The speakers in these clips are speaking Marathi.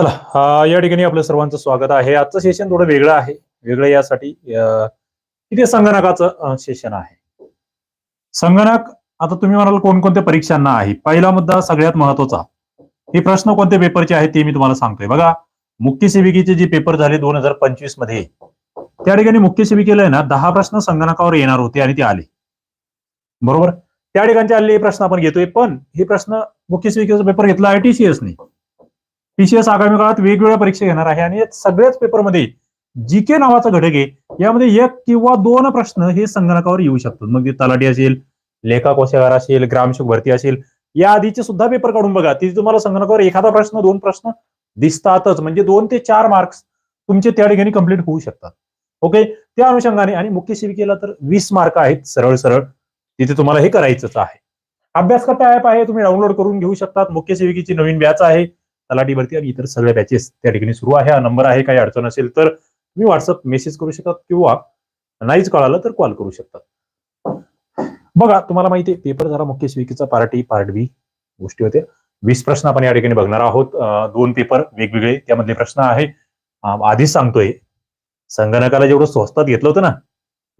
चला या ठिकाणी आपलं सर्वांचं स्वागत आहे. आजचं सेशन थोडं वेगळं आहे. वेगळं यासाठी इथे संगणकाचं सेशन आहे. संगणक आता तुम्ही म्हणाल कोणकोणत्या परीक्षांना आहे? पहिला मुद्दा सगळ्यात महत्त्वाचा. हे प्रश्न कोणत्या पेपरचे आहेत ते मी तुम्हाला सांगतोय. बघा मुख्य सेविकेचे जे पेपर झाले दोन हजार पंचवीसमध्ये त्या ठिकाणी मुख्य सेविकेला आहे ना दहा प्रश्न संगणकावर येणार होते आणि ते आले. बरोबर? त्या ठिकाणचे आलेले हे प्रश्न आपण घेतोय पण हे प्रश्न मुख्य सेविकेचा पेपर घेतला आहे टीसीएसने टीसीएस आगामी काळात वेगवेगळ्या परीक्षा घेणार आहे. आणि सगळ्याच पेपरमध्ये जी के नावाचा घटक आहे. यामध्ये एक किंवा दोन प्रश्न हे संगणकावर येऊ शकतात. मग ते तलाठी असेल लेखा कोशागार असेल ग्रामसेवक भरती असेल या आधीचे सुद्धा पेपर काढून बघा. तिथे तुम्हाला संगणकावर एखादा प्रश्न दोन प्रश्न दिसतातच. म्हणजे दोन ते चार मार्क्स तुमचे त्या ठिकाणी कंप्लीट होऊ शकतात. ओके त्या अनुषंगाने आणि मुख्य सेविकेला तर वीस मार्क आहेत सरळ सरळ. तिथे तुम्हाला हे करायचंच आहे. अभ्यास करता ऍप आहे तुम्ही डाउनलोड करून घेऊ शकतात. मुख्य सेविकेची नवीन बॅच आहे. तलाठी भरती आणि इतर सगळ्या बॅचेस त्या ठिकाणी सुरू आहे. हा नंबर आहे काही अडचण असेल तर तुम्ही व्हॉट्सअप मेसेज करू शकतात किंवा नाहीच कळालं तर कॉल करू शकतात बघा तुम्हाला माहिती आहे पेपर झाला मुख्य सेविकेचा पार्ट ए पार्ट बी गोष्टी होत्या. वीस प्रश्न आपण या ठिकाणी बघणार आहोत. दोन पेपर वेगवेगळे त्यामधले प्रश्न आहे. आधीच सांगतोय संगणकाला जेवढं स्वस्तात घेतलं होतं ना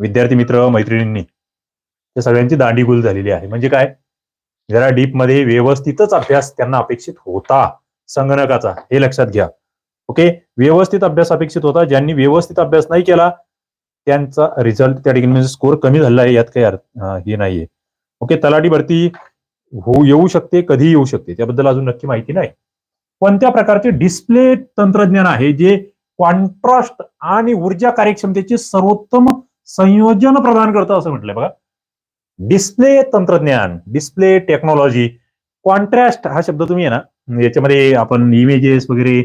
विद्यार्थी मित्र मैत्रिणींनी त्या सगळ्यांची दांडीगुल झालेली आहे. म्हणजे काय? जरा डीपमध्ये व्यवस्थितच अभ्यास त्यांना अपेक्षित होता. संगणकाचा हे लक्षात घ्या. ओके व्यवस्थित अभ्यास अपेक्षित होता. ज्यांनी व्यवस्थित अभ्यास नाही केला त्यांचा रिझल्ट त्या ठिकाणी म्हणजे स्कोर कमी झाला आहे यात काही हे नाहीये. ओके तलाठी भरती होऊ येऊ शकते कधी येऊ शकते. त्याबद्दल अजून नक्की माहिती नाही. कोणत्या प्रकारचे डिस्प्ले तंत्रज्ञान आहे जे कॉन्ट्रास्ट आणि ऊर्जा कार्यक्षमतेचे सर्वोत्तम संयोजन प्रदान करतं असं म्हटलंय बघा. डिस्प्ले तंत्रज्ञान डिस्प्ले टेक्नॉलॉजी कॉन्ट्रास्ट हा शब्द तुम्ही आहे ना याच्यामध्ये आपण इमेजेस वगैरे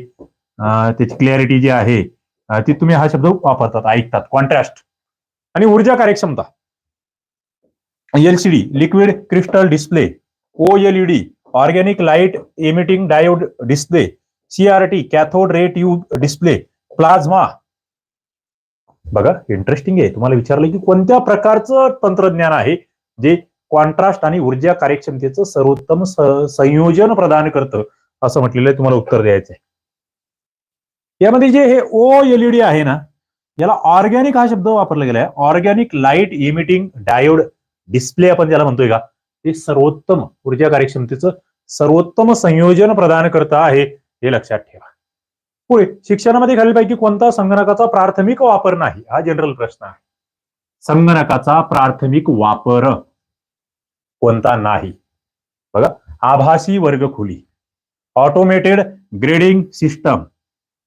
त्याची क्लॅरिटी जी आहे ती तुम्ही हा शब्द वापरतात ऐकतात कॉन्ट्रास्ट आणि ऊर्जा कार्यक्षमता. LCD liquid crystal display OLED organic light emitting diode display CRT cathode ray tube display plasma बघा इंटरेस्टिंग आहे. तुम्हाला विचारलं की कोणत्या प्रकारचं तंत्रज्ञान आहे जे कॉन्ट्रास्ट आणि ऊर्जा कार्यक्षमतेचं सर्वोत्तम संयोजन प्रदान करतं असं म्हटलेलं आहे तुम्हाला उत्तर द्यायचं आहे. यामध्ये जे हे ओ एलईडी आहे ना याला ऑर्गॅनिक हा शब्द वापरला गेलाय. Organic light emitting diode display आपण ज्याला म्हणतोय का ते सर्वोत्तम ऊर्जा कार्यक्षमतेचं सर्वोत्तम संयोजन प्रदान करत आहे हे लक्षात ठेवा. पुढे शिक्षणामध्ये खालीलपैकी कोणता संगणकाचा प्राथमिक वापर नाही हा जनरल प्रश्न आहे. संगणकाचा प्राथमिक वापर. कोणता नाही. बघा आभासी वर्गखोली ऑटोमेटेड ग्रेडिंग सिस्टम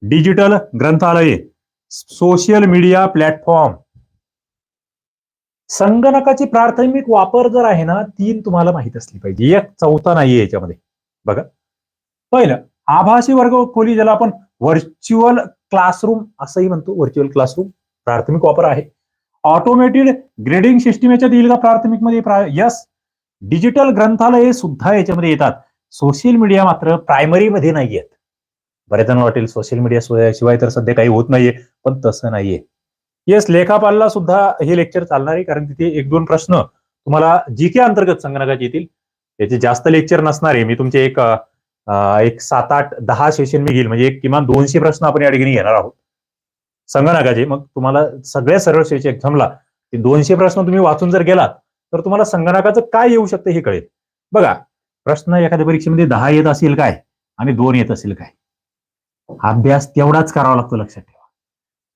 डिजिटल ग्रंथालये. सोशल मीडिया प्लॅटफॉर्म संगणकाची प्राथमिक वापर जर आहे ना तीन तुम्हाला माहीत असली पाहिजे. एक चौथा नाहीये याच्यामध्ये. बघा. पहिलं आभासी वर्ग खोली ज्याला आपण व्हर्च्युअल क्लासरूम असंही म्हणतो. व्हर्च्युअल क्लासरूम प्राथमिक वापर आहे. ऑटोमेटेड ग्रेडिंग सिस्टीम याच्यात येईल का प्राथमिकमध्ये यस डिजिटल ग्रंथालये सुद्धा याच्यामध्ये येतात. सोशल मीडिया मात्र प्रायमरी मध्ये नाही येत बऱ्याच जण वाटेल सोशल मीडिया शिवाय तर सध्या काही होत नाहीये पण तसं नाहीये. येस लेखापालला सुद्धा हे लेक्चर चालणार आहे कारण तिथे एक दोन प्रश्न तुम्हाला जी के अंतर्गत संगणकाचे येतील. त्याचे जास्त लेक्चर नसणार. आहे मी तुमचे एक एक सात आठ दहा सेशन मी घेईल. म्हणजे एक किमान दोनशे प्रश्न आपण या ठिकाणी घेणार आहोत. संगणकाचे. मग तुम्हाला सगळ्या सरळ सेशन एक्झामला ते दोनशे प्रश्न तुम्ही वाचून जर गेलात तर तुम्हाला संगणकाचं काय येऊ शकतं हे कळेल. बघा प्रश्न एखाद्या परीक्षेमध्ये दहा येत असेल काय आणि दोन येत असेल काय? अभ्यास तेवढाच करावा लागतो लक्षात ठेवा.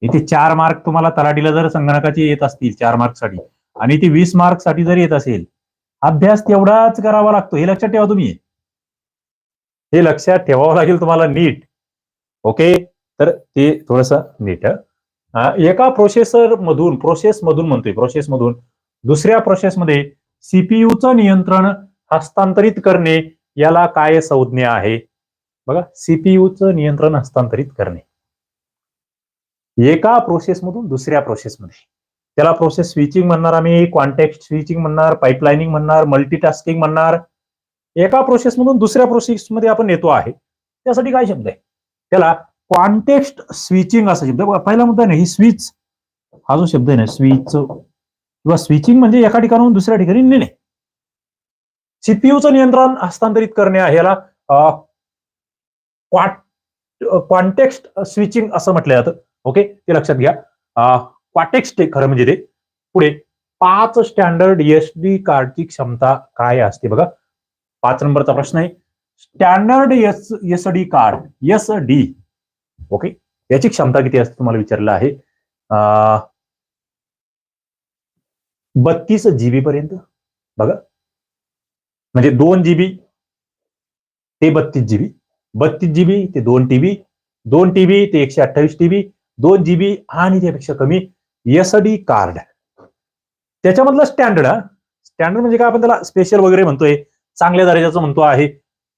इथे चार मार्क तुम्हाला तलाठीला जर संगणकाचे येत असतील चार मार्कसाठी आणि ते वीस मार्कसाठी जर येत असेल अभ्यास तेवढाच करावा लागतो हे लक्षात ठेवा तुम्ही. हे लक्षात ठेवावं लागेल तुम्हाला नीट. ओके? तर ते थोडस नीट. एका प्रोसेसर मधून प्रोसेस मधून म्हणतोय प्रोसेस मधून दुसऱ्या प्रोसेसमध्ये सीपीयूचं नियंत्रण हस्तांतरित करणे याला काय संज्ञा आहे? बघा सीपीयूचं नियंत्रण हस्तांतरित करणे. एका प्रोसेसमधून दुसऱ्या प्रोसेसमध्ये त्याला प्रोसेस स्विचिंग म्हणणार आम्ही कॉन्टॅक्ट स्विचिंग म्हणणार पाईपलाईनिंग म्हणणार मल्टीटास्किंग म्हणणार. एका प्रोसेसमधून दुसऱ्या प्रोसेसमध्ये आपण येतो आहे. त्यासाठी काय शब्द आहे? त्याला कॉन्टेक्स्ट स्विचिंग असा शब्द पहिला मुद्दा नाही स्विच हा जो शब्द आहे ना स्विच किंवा स्विचिंग म्हणजे एका ठिकाणाहून दुसऱ्या ठिकाणी नेणे. सीपीयूचं नियंत्रण हस्तांतरित करणे ह्याला क्वांटेक्स्ट स्विचिंग असं म्हटलं जातं. ओके ते लक्षात घ्या. क्वाटेक्स्ट खरं म्हणजे ते. पुढे पाच स्टँडर्ड एस डी कार्डची क्षमता काय असते बघा. पाच नंबरचा प्रश्न आहे. Standard S S D card S D okay याची क्षमता किती असते तुम्हाला विचारलं आहे? बत्तीस जीबी पर्यंत. बघा. म्हणजे दोन जीबी ते बत्तीस जीबी. बत्तीस जीबी ते दोन टीबी. दोन टीबी ते एकशे अठ्ठावीस टीबी. दोन जीबी आणि त्यापेक्षा कमी एस डी कार्ड. त्याच्यामधलं स्टँडर्ड हा. स्टँडर्ड म्हणजे काय आपण त्याला स्पेशल वगैरे म्हणतोय चांगल्या दर्जाचं म्हणतो आहे.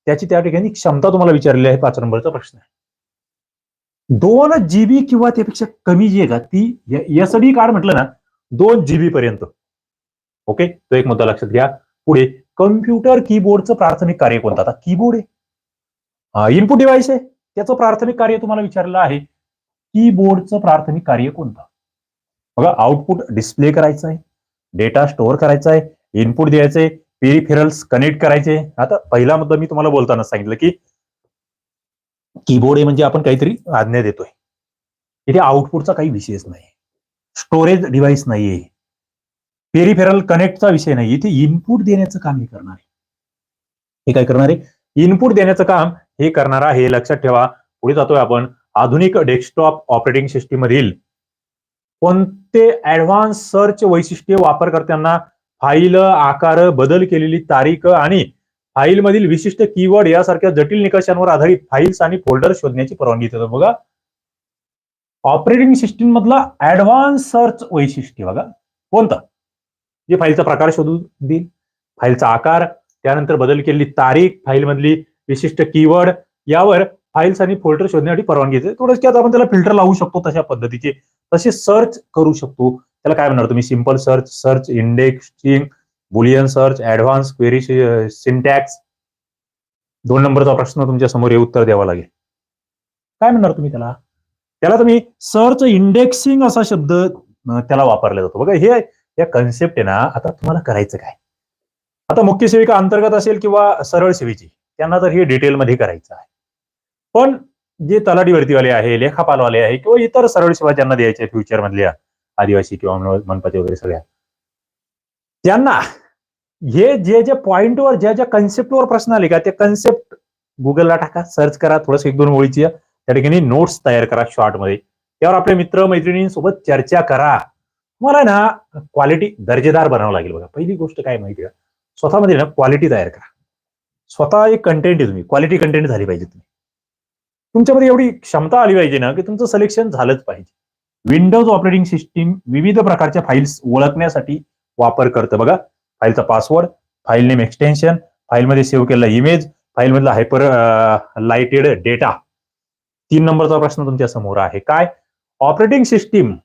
त्याची त्या ठिकाणी क्षमता तुम्हाला विचारलेली आहे पाच नंबरचा प्रश्न आहे. दोन जीबी किंवा त्यापेक्षा कमी जी आहे का ती एसडी कार्ड म्हटलं ना दोन जीबी पर्यंत. ओके? तो एक मुद्दा लक्षात घ्या. पुढे कम्प्युटर कीबोर्डचं प्राथमिक कार्य कोणतं? आता कीबोर्ड आहे. इनपुट डिव्हाइस आहे. त्याचं प्राथमिक कार्य तुम्हाला विचारलं आहे. कीबोर्डचं प्राथमिक कार्य कोणतं? बघा आउटपुट डिस्प्ले करायचं आहे. डेटा स्टोअर करायचा आहे. इनपुट द्यायचे पेरिफेरल्स कनेक्ट करायचे आता पहिला मुद्दा मी तुम्हाला बोलताना सांगितलं की कीबोर्ड आहे म्हणजे आपण काहीतरी आज्ञा देतोय. इथे आउटपुटचा काही विषयच नाही. स्टोरेज डिव्हाइस नाहीये. पेरिफेरल कनेक्टचा विषय नाही इथे इनपुट देण्याचं काम हे करणार आहे. हे काय करणार आहे? इनपुट देण्याचं काम हे करणार आहे. लक्षात ठेवा. पुढे जातोय आपण. आधुनिक डेस्कटॉप ऑपरेटिंग सिस्टीम मधील कोणते ऍडव्हान्स सर्च वैशिष्ट्ये वापरकर्त्यांना फाईल आकार बदल केलेली तारीख आणि फाईल मधील विशिष्ट कीवर्ड यासारख्या जटिल निकषांवर आधारित फाईल्स आणि फोल्डर शोधण्याची परवानगी देतात बघा. ऑपरेटिंग सिस्टीम मधला ऍडव्हान्स सर्च वैशिष्ट्य बघा. कोणतं? जे फाईलचा प्रकार शोधून देईल. फाईलचा आकार त्यानंतर बदल केलेली तारीख फाईल मधली विशिष्ट कीवर्ड यावर फाईल्स आणि फोल्डर शोधण्यासाठी परवानगी देते. थोडंच की आता आपण त्याला फिल्टर लावू शकतो तशा पद्धतीचे. तसे सर्च करू शकतो. त्याला काय म्हणणार तुम्ही? Simple search search indexing Boolean search advance query syntax दोन नंबरचा प्रश्न तुमच्यासमोर हे उत्तर द्यावं लागेल. काय म्हणणार तुम्ही त्याला? त्याला तुम्ही सर्च इंडेक्सिंग असा शब्द त्याला वापरला जातो. बघा हे या कन्सेप्ट आहे ना आता तुम्हाला करायचं काय? आता मुख्य सेविका अंतर्गत असेल किंवा सरळ सेवेची त्यांना तर हे डिटेलमध्ये करायचं आहे. पण जे तलाठी भरतीवाले आहे लेखापालवाले आहे किंवा इतर सरळ सेवा ज्यांना द्यायच्या फ्युचर मधल्या आदिवासी किंवा मनपाचे वगैरे सगळ्या त्यांना हे जे जे पॉइंटवर ज्या ज्या कन्सेप्टवर प्रश्न आले का ते कन्सेप्ट गुगलला टाका सर्च करा थोडस एक दोन ओळीची त्या ठिकाणी नोट्स तयार करा शॉर्टमध्ये. त्यावर आपल्या मित्र मैत्रिणींसोबत चर्चा करा. तुम्हाला ना क्वालिटी दर्जेदार बनावं लागेल बघा. पहिली गोष्ट काय माहिती का? स्वतःमध्ये ना क्वालिटी तयार करा. स्वतः एक कंटेंट आहे तुम्ही. क्वालिटी कंटेंट झाली पाहिजे तुम्ही. तुमच्यामध्ये एवढी क्षमता आली पाहिजे ना की तुमचं सिलेक्शन झालंच पाहिजे. विंडोज ऑपरेटिंग सिस्टीम विविध प्रकारच्या फाईल्स ओळखण्यासाठी वापर करतं बघा. फाईलचा पासवर्ड फाईल नेम एक्सटेन्शन फाईलमध्ये सेव्ह केलेला इमेज फाईलमधला हायपर लाइटेड डेटा तीन नंबरचा प्रश्न तुमच्यासमोर आहे. काय? ऑपरेटिंग सिस्टीम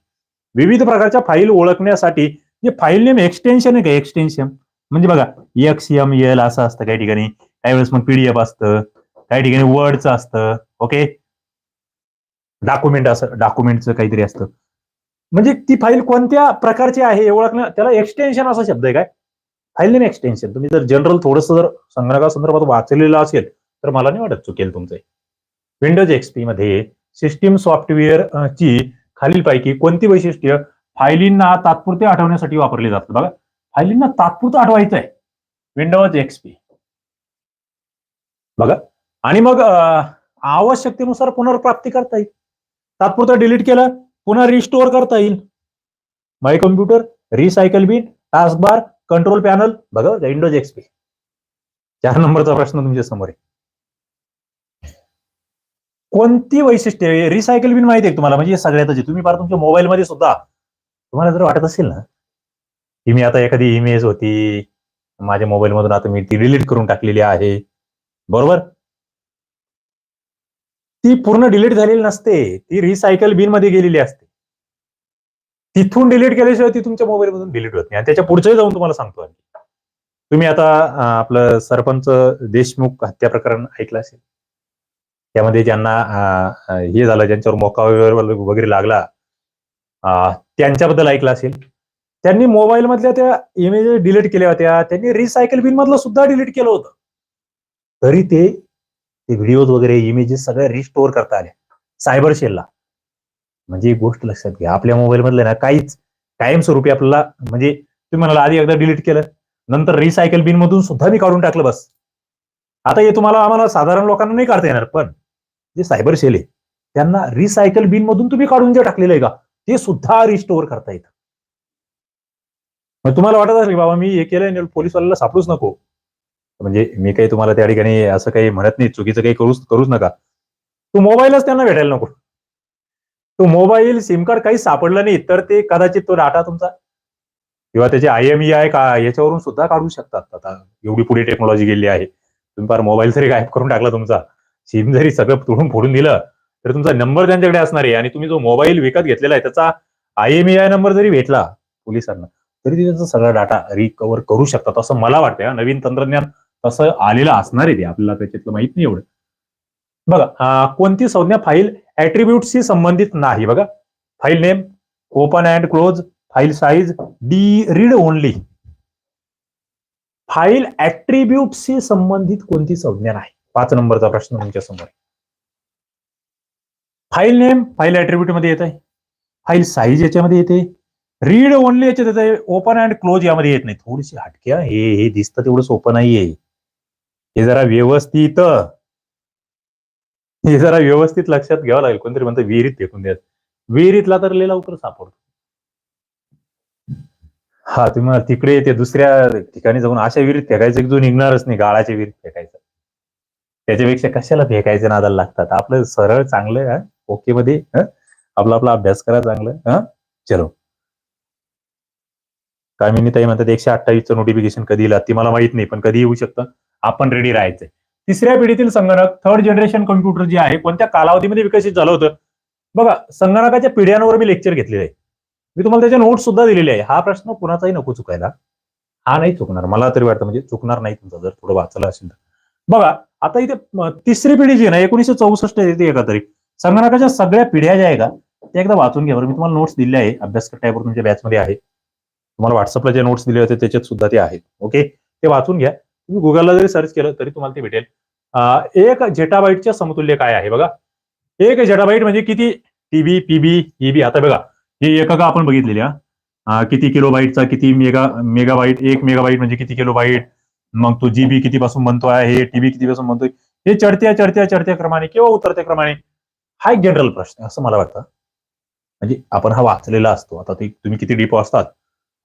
विविध प्रकारच्या फाईल ओळखण्यासाठी जे फाईल नेम एक्सटेन्शन आहे का? एक्सटेन्शन म्हणजे बघा एक्स एम एल असं असतं काही ठिकाणी. काही वेळेस मग पीडीएफ असतं. काही ठिकाणी वर्डचं असतं. ओके डॉक्युमेंट असं डॉक्युमेंटचं काहीतरी असतं. म्हणजे ती फाईल कोणत्या प्रकारची आहे हे ओळखणं? त्याला एक्सटेन्शन असा शब्द आहे काय? फाईल नेम एक्सटेन्शन तुम्ही जर जनरल थोडंसं जर संगणकासंदर्भात वाचलेलं असेल तर मला नाही वाटत चुकेल तुमचं विंडोज एक्सपी मध्ये सिस्टीम सॉफ्टवेअर ची खालीलपैकी कोणती वैशिष्ट्य फायलींना तात्पुरते आठवण्यासाठी वापरली जातात बघा फायलींना तात्पुरतं आठवायचं आहे. विंडोज एक्सपी बघा आणि मग आवश्यकतेनुसार पुनर्प्राप्ती करता येईल. तात्पुरतं डिलीट केलं पुन्हा रिस्टोअर करता येईल. My computer recycle bin taskbar control panel बघा विंडोज एक्सपी चार नंबरचा प्रश्न तुमच्यासमोर आहे. कोणती वैशिष्ट्ये रिसायकल बिन माहिती आहे तुम्हाला? म्हणजे सगळ्यात तुम्ही फार तुमच्या मोबाईलमध्ये सुद्धा तुम्हाला जर वाटत असेल ना की मी आता एखादी इमेज होती माझ्या मोबाईल मधून आता मी ती डिलीट करून टाकलेली आहे. बरोबर? ती पूर्ण डिलीट झालेली नसते. ती रिसायकल बिनमध्ये गेलेली असते. तिथून डिलीट केल्याशिवाय ती तुमच्या मोबाईल मधून डिलीट होत नाही. आणि त्याच्या पुढचंही जाऊन तुम्हाला सांगतो आम्ही. तुम्ही आता आपलं सरपंच देशमुख हत्या प्रकरण ऐकलं असेल. त्यामध्ये ज्यांना हे झालं ज्यांच्यावर मोका वगैरे वगैरे लागला त्यांच्याबद्दल ऐकलं असेल. त्यांनी मोबाईल मधल्या त्या इमेज डिलीट केल्या होत्या. त्यांनी रिसायकल बिन मधलं सुद्धा डिलीट केलं होतं. तरी ते ते व्हिडिओज वगैरे इमेजेस सगळे रिस्टोअर करता आले. सायबर शेलला म्हणजे एक गोष्ट लक्षात घ्या. आपल्या मोबाईल मधलं ना काहीच कायमस्वरूपी आपल्याला म्हणजे तुम्ही म्हणाला आधी एकदा डिलीट केलं नंतर रिसायकल बिन मधून सुद्धा मी काढून टाकलं बस. आता हे तुम्हाला आम्हाला साधारण लोकांना नाही काढता येणार पण जे सायबर शेल आहे त्यांना रिसायकल बिन मधून तुम्ही काढून जे टाकलेलं आहे का ते सुद्धा रिस्टोअर करता येतं. मग तुम्हाला वाटत असेल बाबा मी हे केलंय पोलीसवाल्याला सापडूच नको. म्हणजे मी काही तुम्हाला त्या ठिकाणी असं काही म्हणत नाही चुकीचं काही करूच करूच नका. तो मोबाईलच त्यांना भेटायला नको. तो मोबाईल सिम कार्ड काही सापडलं नाही तर ते कदाचित तो डाटा तुमचा किंवा त्याचे आय एम ई आय का याच्यावरून सुद्धा काढू शकतात. आता एवढी पुढे टेक्नॉलॉजी गेली आहे. तुम्ही फार मोबाईल तरी गायब करून टाकला तुमचा. सिम जरी सगळं तुडून फोडून दिलं तर तुमचा नंबर त्यांच्याकडे असणार आहे आणि तुम्ही जो मोबाईल विकत घेतलेला आहे त्याचा आय एम आय नंबर जरी भेटला पोलिसांना तरी ते त्याचा सगळा डाटा रिकवर करू शकतात असं मला वाटतं नवीन तंत्रज्ञान तसं आलेलं असणार आहे ते. आपल्याला त्याच्यातलं माहीत नाही एवढं. बघा कोणती संज्ञा फाईल ऍट्रिब्यूटशी संबंधित नाही बघा. File name open and close file size D read only file ऍट्रिब्यूटशी संबंधित कोणती संज्ञा नाही. पाच नंबरचा प्रश्न तुमच्यासमोर फाईल नेम फाईल ऍट्रिब्यूटमध्ये येत आहे फाईल साईज याच्यामध्ये येते. रीड ओनली याच्यात येत आहे ओपन अँड क्लोज यामध्ये येत नाही. थोडीशी हटक्या. हे हे दिसतं तेवढं सोपं नाहीये. हे जरा व्यवस्थित. हे जरा व्यवस्थित लक्षात घ्यावं लागेल. कोणतरी म्हणतं विहिरीत फेकून द्या विहिरीतला तर लिहिला उत्तर सापडतो. हा तुम्ही तिकडे ते दुसऱ्या ठिकाणी जाऊन अशा विहिरीत फेकायचं जो निघणारच नाही. गाळाच्या विहिरीत फेकायचं. त्याच्यापेक्षा कशाला फेकायचं नादाला लागतात? आपलं सरळ चांगलं ओके मध्ये आपला आपला अभ्यास करा चांगलं हा? चलो. कामिनीताई म्हणतात एकशे अठ्ठावीसचं नोटिफिकेशन कधी येईल? ती मला माहीत नाही पण कधी येऊ शकतं? आपण रेडी राहायचंय. तिसऱ्या पिढीतील संगणक थर्ड जनरेशन कम्प्युटर जे आहे कोणत्या कालावधीमध्ये विकसित झालं होतं? बघा संगणकाच्या पिढ्यांवर मी लेक्चर घेतलेलं आहे. मी तुम्हाला त्याच्या नोट्स सुद्धा दिलेले आहे. हा प्रश्न कुणाचाही नको चुकायला. हा नाही चुकणार. मला तरी वाटतं म्हणजे चुकणार नाही तुमचा जर थोडं वाचलं असेल तर. बघा आता इथे तिसरी पिढी जी आहे ना एकोणीसशे चौसष्ट येते एका तरी संगणकाच्या सगळ्या पिढ्या ज्या आहे का त्या एकदा वाचून घ्या बरं. मी तुम्हाला नोट्स दिले आहे अभ्यास टाईपवर तुमच्या बॅचमध्ये आहे. तुम्हाला व्हॉट्सअपला जे नोट्स दिले होते त्याच्यात सुद्धा ते आहेत. ओके ते वाचून घ्या. तुम्ही गुगलला जरी सर्च केलं तरी तुम्हाला ते भेटेल. एक झेटाबाईटच्या समतुल्य काय आहे बघा? एक झेटाबाईट म्हणजे किती? टीबी पीबी ईबी आता बघा हे एकका आपण बघितलेली हा. किती किलो बाईटचा किती मेगा मेगाबाईट? एक मेगाबाईट म्हणजे किती किलो बाईट मग तो जीबी किती पासून बनतो आहे टीबी किती पासून बनतोय हे चढत्या चढत्या चढत्या क्रमाने किंवा उतरत्या क्रमाने हा एक जनरल प्रश्न आहे असं मला वाटतं. म्हणजे आपण हा वाचलेला असतो. आता ते तुम्ही किती डीप असतात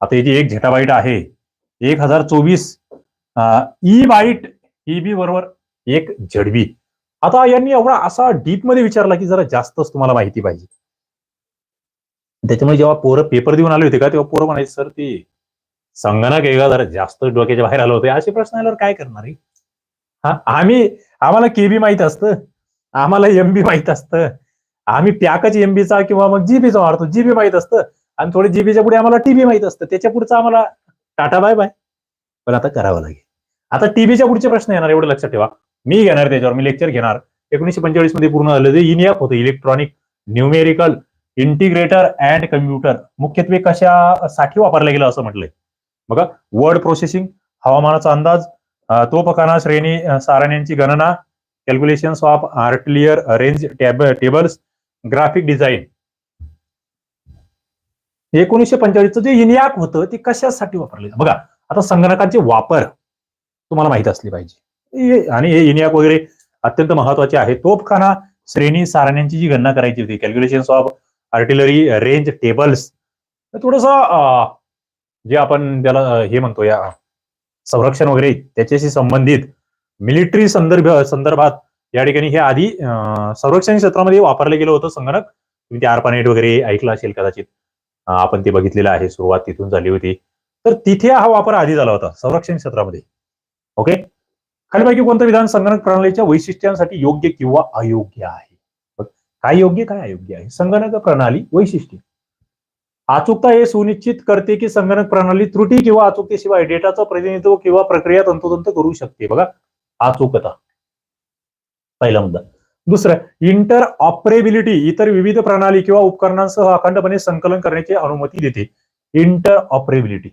आता याची एक झेटाबाईट आहे एक हजार चोवीस ई बाईट ईबी बरोबर एक झडबी आता यांनी एवढा असा डीपमध्ये विचारला की जरा जास्तच तुम्हाला माहिती पाहिजे. त्याच्यामुळे जेव्हा पोरं पेपर देऊन आले होते का तेव्हा पोरं म्हणायचे सर ते संगणक एकदा जरा जास्त डोक्याच्या बाहेर आलं होते असे प्रश्न आल्यावर काय करणार आहे? हा आम्ही आम्हाला केबी माहीत असतं. आम्हाला एमबी माहीत असतं. आम्ही पॅकच एमबीचा किंवा मग जीबीचा वाढतो. जीबी माहीत असतं. आणि थोडे जीबीच्या पुढे आम्हाला टीबी माहीत असतं. त्याच्या पुढचं आम्हाला टाटा बाय बाय. पण आता करावं लागेल. आता टीबीच्या पुढचे प्रश्न येणार एवढं लक्षात ठेवा. मी घेणार त्याच्यावर मी लेक्चर घेणार. एकोणीशे पंचेचाळीसमध्ये पूर्ण झालं. जे इनियाप होतं electronic numerical integrator and computer मुख्यत्वे कशासाठी वापरलं गेलं असं म्हटलंय. बघा वर्ड प्रोसेसिंग हवामानाचा अंदाज तोपखाना तोफखाना श्रेणी सारण्यांची गणना calculations of artillery range tables graphic design एकोणीसशे पंचेचाळीसचं जे इनियाक होतं ते कशासाठी वापरले बघा आता संगणकांचे वापर तुम्हाला माहीत असले पाहिजे. आणि हे इनियाक वगैरे अत्यंत महत्त्वाचे आहे. तोफखाना श्रेणी सारण्यांची जी गणना करायची होती calculations of artillery range tables थोडस जे आपण त्याला हे म्हणतो या संरक्षण वगैरे त्याच्याशी संबंधित मिलिटरी संदर्भ संदर्भात या ठिकाणी हे आधी संरक्षण क्षेत्रामध्ये वापरलं गेलं होतं संगणक. तुम्ही ते आरपानेट वगैरे ऐकलं असेल कदाचित. आपण ते बघितलेलं आहे सुरुवात तिथून झाली होती. तर तिथे हा वापर आधी झाला होता संरक्षण क्षेत्रामध्ये. ओके? खालीपैकी कोणतं विधान संगणक प्रणालीच्या वैशिष्ट्यांसाठी योग्य किंवा अयोग्य आहे? काय योग्य काय अयोग्य आहे? संगणक प्रणाली वैशिष्ट्य. अचूकता हे सुनिश्चित करते की संगणक प्रणाली त्रुटी किंवा अचूकतेशिवाय डेटाचं प्रतिनिधित्व किंवा प्रक्रिया तंतोतंत करू शकते. बघा अचूकता पहिला मुद्दा. दुसरं इंटर ऑपरेबिलिटी इतर विविध प्रणाली किंवा उपकरणांसह अखंडपणे संकलन करण्याची अनुमती देते. इंटर ऑपरेबिलिटी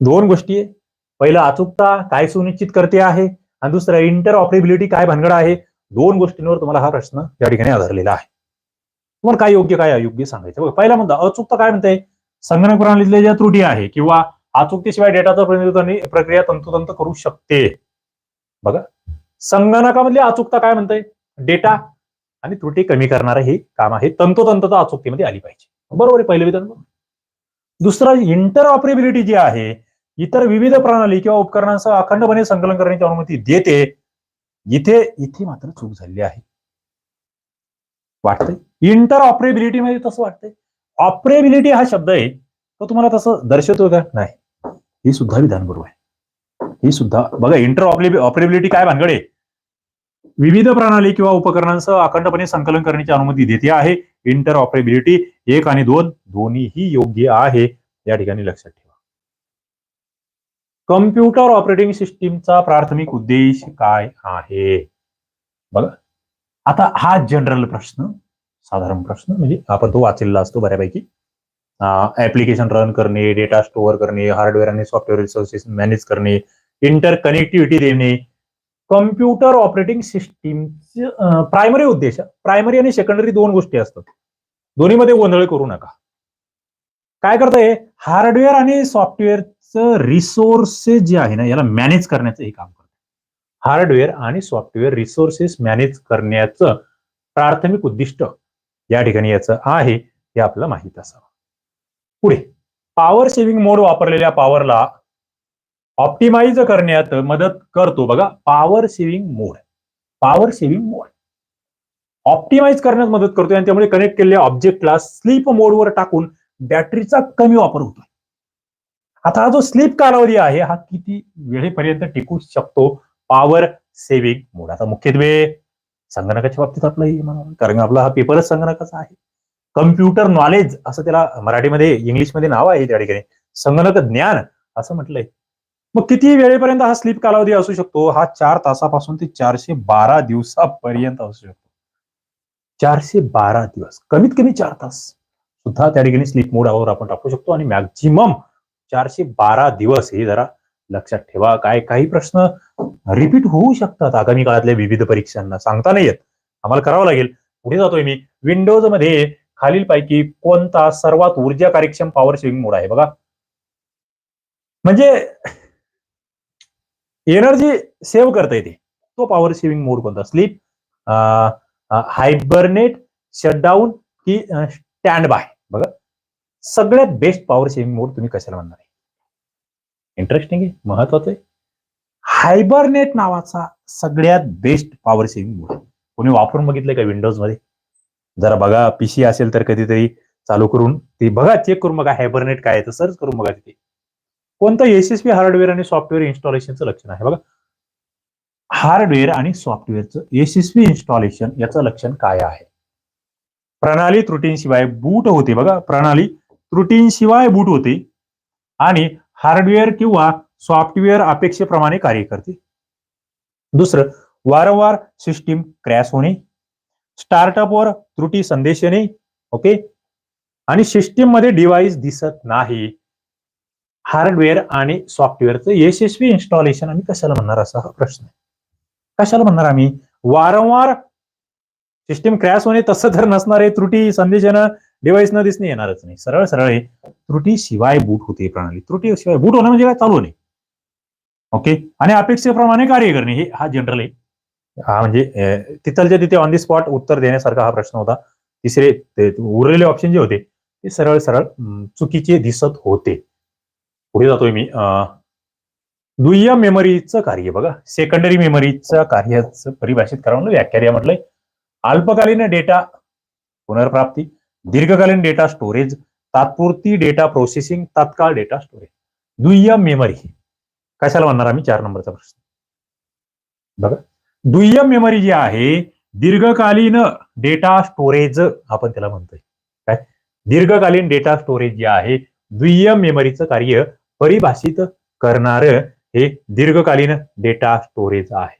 दोन गोष्टी आहे. पहिलं अचूकता काय सुनिश्चित करते आहे? आणि दुसरं इंटर ऑपरेबिलिटी काय भानगड आहे? दोन गोष्टींवर तुम्हाला हा प्रश्न या ठिकाणी आधारलेला आहे. तुम्हाला काय योग्य काय अयोग्य सांगायचं? बघा पहिला मुद्दा अचूकता काय म्हणते? संगणक प्रणालीतल्या ज्या त्रुटी आहे किंवा अचूकतेशिवाय डेटाचं प्रतिनिधित्व प्रक्रिया तंतोतंत करू शकते. बघा संगणकामधली अचूकता काय म्हणते? डेटा आणि त्रुटी कमी करणारं हे काम आहे. तंतोतंत अचूकतेमध्ये आली पाहिजे. बरोबर आहे पहिलं विधान दुसरं इंटर ऑपरेबिलिटी जी आहे इतर विविध प्रणाली किंवा उपकरणांसह अखंडपणे संकलन करण्याची अनुमती देते. इथे इथे मात्र चूक झालेली आहे. वाटतंय? इंटर ऑपरेबिलिटी मध्ये तसं वाटतंय. ऑपरेबिलिटी हा शब्द आहे तो तुम्हाला तसं दर्शवतो का? नाही. ही सुद्धा विधान बरोबर आहे. ही सुद्धा बघा इंटर ऑपरेबिलिटी काय भानगड आहे? विविध प्रणाली किंवा उपकरणांसह अखंडपणे संकलन करण्याची अनुमती देते आहे. इंटर ऑपरेबिलिटी एक आणि दोन दोन्हीही योग्य आहे. या ठिकाणी लक्षात ठेवा. कम्प्युटर ऑपरेटिंग सिस्टीमचा प्राथमिक उद्देश काय आहे? बघा. आता हा जनरल प्रश्न साधारण प्रश्न म्हणजे आपण तो वाचलेला असतो बऱ्यापैकी. ऍप्लिकेशन रन करणे डेटा स्टोअर करणे हार्डवेअर आणि सॉफ्टवेअर रिसोर्सेस मॅनेज करणे इंटर कनेक्टिव्हिटी देणे कम्प्युटर ऑपरेटिंग सिस्टीमचे प्रायमरी उद्देश प्रायमरी आणि सेकंडरी दोन गोष्टी असतात. दोन्हीमध्ये गोंधळ करू नका. काय करताय? हार्डवेअर आणि सॉफ्टवेअरचं रिसोर्सेस जे आहे ना याला मॅनेज करण्याचं हे काम हार्डवेअर आणि सॉफ्टवेअर रिसोर्सेस मॅनेज करण्याचं प्राथमिक उद्दिष्ट या ठिकाणी याचं आहे हे आपलं माहीत असावं. पुढे पॉवर सेव्हिंग मोड वापरलेल्या पॉवरला ऑप्टिमाइज करण्यात मदत करतो. बघा power saving mode power saving mode optimize करण्यात मदत करतो आणि त्यामुळे कनेक्ट केलेल्या ऑब्जेक्टला स्लीप मोडवर टाकून बॅटरीचा कमी वापर होतो आता हा जो स्लीप कालावधी आहे हा किती वेळेपर्यंत टिकू शकतो? पॉवर सेव्हिंग मोड आता मुख्यत्वे संगणकाच्या बाबतीत आपलं हे म्हणावं. कारण आपला हा पेपरच संगणकाचा आहे. कम्प्युटर नॉलेज असं त्याला मराठीमध्ये इंग्लिशमध्ये नाव आहे त्या ठिकाणी. संगणक ज्ञान असं म्हटलंय. मग किती वेळेपर्यंत हा स्लीप कालावधी असू शकतो? हा चार तासापासून ते चारशे बारा दिवसापर्यंत असू शकतो. चारशे बारा दिवस. कमीत कमी चार तास. सुद्धा त्या ठिकाणी स्लीप मोडावर आपण टाकू शकतो आणि मॅक्झिमम चारशे बारा दिवस हे जरा लक्षात ठेवा. काय काही प्रश्न रिपीट होऊ शकतात आगामी काळातल्या विविध परीक्षांना. सांगता नाही येत. आम्हाला करावं लागेल. पुढे जातोय मी. विंडोजमध्ये खालीलपैकी कोणता सर्वात ऊर्जा कार्यक्षम पॉवर सेव्हिंग मोड आहे? बघा. म्हणजे एनर्जी सेव्ह करता येते तो पॉवर सेव्हिंग मोड कोणता? स्लीप हायबरनेट शटडाऊन की स्टँड बाय बघा. सगळ्यात बेस्ट पॉवर सेव्हिंग मोड तुम्ही कशाला म्हणणार आहे? इंटरेस्टिंग आहे. महत्वाचं आहे. हायबरनेट नावाचा सगळ्यात बेस्ट पॉवर सेव्हिंग मोड कोणी वापरून बघितलंय का विंडोजमध्ये जरा बघा पीसी असेल तर कधीतरी चालू करून ते बघा चेक करून बघा हायबरनेट काय आहे तर सर्च करून बघा तिथे. कोणतं यशस्वी हार्डवेअर आणि सॉफ्टवेअर इन्स्टॉलेशनचं लक्षण आहे? बघा. हार्डवेअर आणि सॉफ्टवेअरचं यशस्वी इन्स्टॉलेशन याचं लक्षण काय आहे? प्रणाली त्रुटींशिवाय बूट होते बघा. प्रणाली त्रुटींशिवाय बूट होते. आणि हार्डवेअर किंवा सॉफ्टवेअर अपेक्षेप्रमाणे कार्य करते. दुसरं वारंवार सिस्टीम क्रॅश होणे स्टार्टअपवर त्रुटी संदेश येणे ओके? आणि सिस्टीममध्ये डिव्हाइस दिसत नाही. हार्डवेअर आणि सॉफ्टवेअरचं यशस्वी इन्स्टॉलेशन आम्ही कशाला म्हणणार असा हा प्रश्न आहे. कशाला म्हणणार आम्ही? वारंवार सिस्टीम क्रॅश होणे तसं तर नसणार आहे त्रुटी संदेश येणं डिव्हाइस न दिसणे येणारच नाही. सरळ सरळ आहे त्रुटी शिवाय बूट होते प्रणाली. त्रुटी शिवाय बूट होणं म्हणजे काय? चालू नाही ओके आणि अपेक्षेप्रमाणे कार्य करणे हे हा जनरल आहे. हा म्हणजे तिथलच्या तिथे ऑन दी स्पॉट उत्तर देण्यासारखा हा प्रश्न होता. तिसरे उरलेले ऑप्शन जे होते ते सरळ सरळ चुकीचे दिसत होते. पुढे जातोय मी. दुय्यम मेमरीचं कार्य बघा. सेकंडरी मेमरीचं कार्याचं परिभाषित करा म्हणलं व्याख्या म्हटलंय. अल्पकालीन डेटा पुनर्प्राप्ती दीर्घकालीन डेटा स्टोरेज तात्पुरती डेटा प्रोसेसिंग तात्काळ डेटा स्टोरेज दुय्यम मेमरी कशाला म्हणणार आम्ही? चार नंबरचा प्रश्न. बघा. दुय्यम मेमरी जी आहे दीर्घकालीन डेटा स्टोरेज आपण त्याला म्हणतोय. काय? दीर्घकालीन डेटा स्टोरेज जे आहे दुय्यम मेमरीचं कार्य परिभाषित करणार हे दीर्घकालीन डेटा स्टोरेज आहे.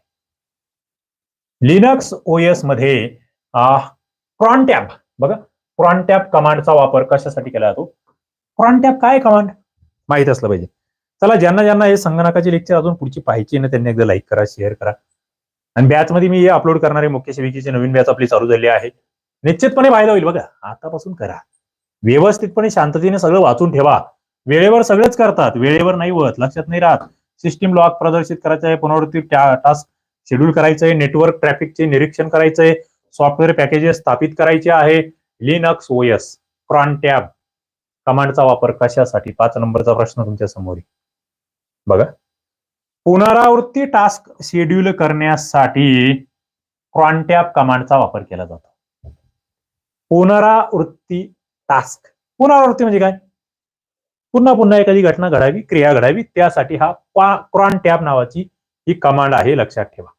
लिनक्स ओएसमध्ये प्रॉन्टॅप बघा. प्रॉन्टॅप कमांडचा वापर कशासाठी केला जातो? प्रॉन्टॅप काय कमांड माहीत असलं पाहिजे. चला ज्यांना ज्यांना हे संगणकाचे लेक्चर अजून पुढची पाहायची ना त्यांनी एकदा लाईक करा शेअर करा. आणि बॅच मध्ये मी हे अपलोड करणारे मुख्य सेविकेची नवीन बॅच आपली चालू झाली आहे. निश्चितपणे फायदा होईल बघा आतापासून करा. व्यवस्थितपणे शांततेने सगळं वाचून ठेवा. वेळेवर सगळेच करतात वेळेवर नाही होत लक्षात नाही राहत. सिस्टीम लॉक प्रदर्शित करायचं आहे पुनरावृत्ती टास्क शेड्यूल करायचं आहे नेटवर्क ट्रॅफिकचे निरीक्षण करायचं आहे सॉफ्टवेअर पॅकेजेस स्थापित करायचे आहे. लिनक्स ओएस क्रॉन टॅब कमांडचा वापर कशासाठी? पाच नंबरचा प्रश्न तुमच्यासमोर आहे. बघा. पुनरावृत्ती टास्क शेड्यूल करण्यासाठी टॅब कमांडचा वापर केला जातो. पुनरावृत्ती टास्क. पुनरावृत्ती म्हणजे काय? पुन्हा पुन्हा एखादी घटना घडावी क्रिया घडावी त्यासाठी हा क्रॉन नावाची ही कमांड आहे लक्षात ठेवा.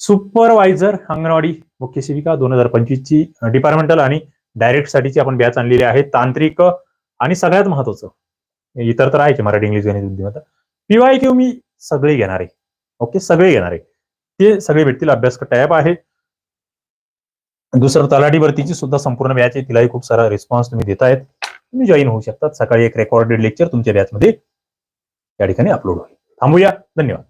सुपरवायझर अंगणवाडी मुख्य सेविका दोन हजार पंचवीस ची डिपार्टमेंटल आणि डायरेक्ट साठीची आपण बॅच आणलेली आहे. तांत्रिक आणि सगळ्यात महत्वाचं इतर तर आहे मराठी इंग्लिश गणित बुद्धिमत्ता. पीवाय क्यू मी सगळे घेणार आहे. ओके सगळे घेणार आहे. ते सगळे भेटतील अभ्यास टॅब आहे. दुसरं तलाठी भरतीची सुद्धा संपूर्ण बॅच आहे. तिलाही खूप सारा रिस्पॉन्स तुम्ही देत आहेत. तुम्ही जॉईन होऊ शकतात. सकाळी एक रेकॉर्डेड लेक्चर तुमच्या बॅचमध्ये त्या ठिकाणी अपलोड होईल. थांबूया. धन्यवाद.